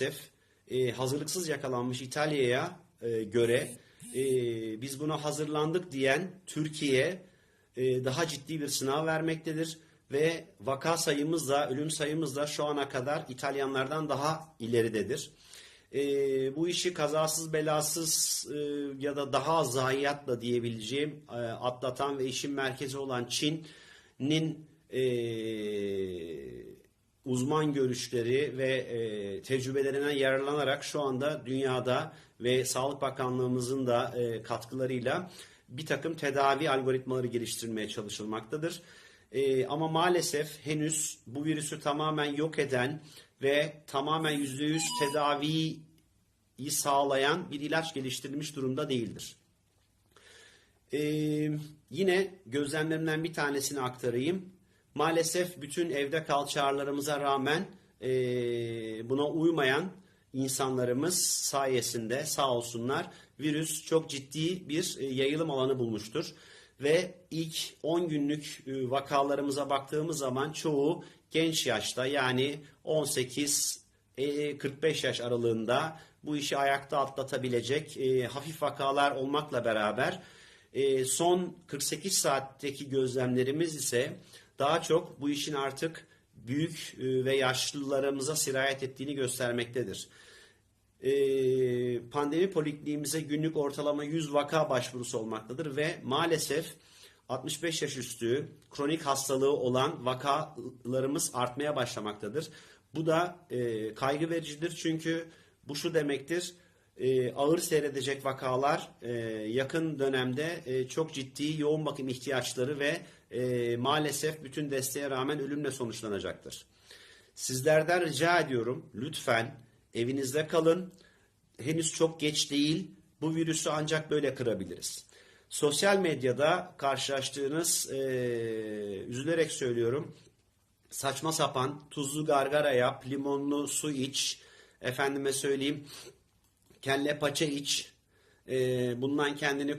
maalesef e, hazırlıksız yakalanmış İtalya'ya e, göre e, biz buna hazırlandık diyen Türkiye e, daha ciddi bir sınav vermektedir ve vaka sayımız da ölüm sayımız da şu ana kadar İtalyanlardan daha ileridedir. E, bu işi kazasız belasız e, ya da daha zayiatla diyebileceğim e, atlatan ve işin merkezi olan Çin'in e, uzman görüşleri ve e, tecrübelerinden yararlanarak şu anda dünyada ve Sağlık Bakanlığımızın da e, katkılarıyla bir takım tedavi algoritmaları geliştirilmeye çalışılmaktadır. E, ama maalesef henüz bu virüsü tamamen yok eden ve tamamen %100 tedaviyi sağlayan bir ilaç geliştirilmiş durumda değildir. Ee, yine gözlemlerimden bir tanesini aktarayım. Maalesef bütün evde kal çağrılarımıza rağmen e, buna uymayan insanlarımız sayesinde sağ olsunlar virüs çok ciddi bir e, yayılım alanı bulmuştur. Ve ilk 10 günlük e, vakalarımıza baktığımız zaman çoğu genç yaşta yani 18 e, 45 yaş aralığında bu işi ayakta atlatabilecek hafif vakalar olmakla beraber e, son 48 saatteki gözlemlerimiz ise daha çok bu işin artık büyük e, ve yaşlılarımıza sirayet ettiğini göstermektedir. E, pandemi polikliniğimize günlük ortalama 100 vaka başvurusu olmaktadır ve maalesef 65 yaş üstü kronik hastalığı olan vakalarımız artmaya başlamaktadır. Bu da e, kaygı vericidir çünkü bu şu demektir e, ağır seyredecek vakalar e, yakın dönemde e, çok ciddi yoğun bakım ihtiyaçları ve e, maalesef bütün desteğe rağmen ölümle sonuçlanacaktır. Sizlerden rica ediyorum lütfen evinizde kalın. Henüz çok geç değil. Bu virüsü ancak böyle kırabiliriz. Sosyal medyada karşılaştığınız, e, üzülerek söylüyorum, saçma sapan tuzlu gargara yap, limonlu su iç, efendime söyleyeyim, kelle paça iç, e, bundan kendini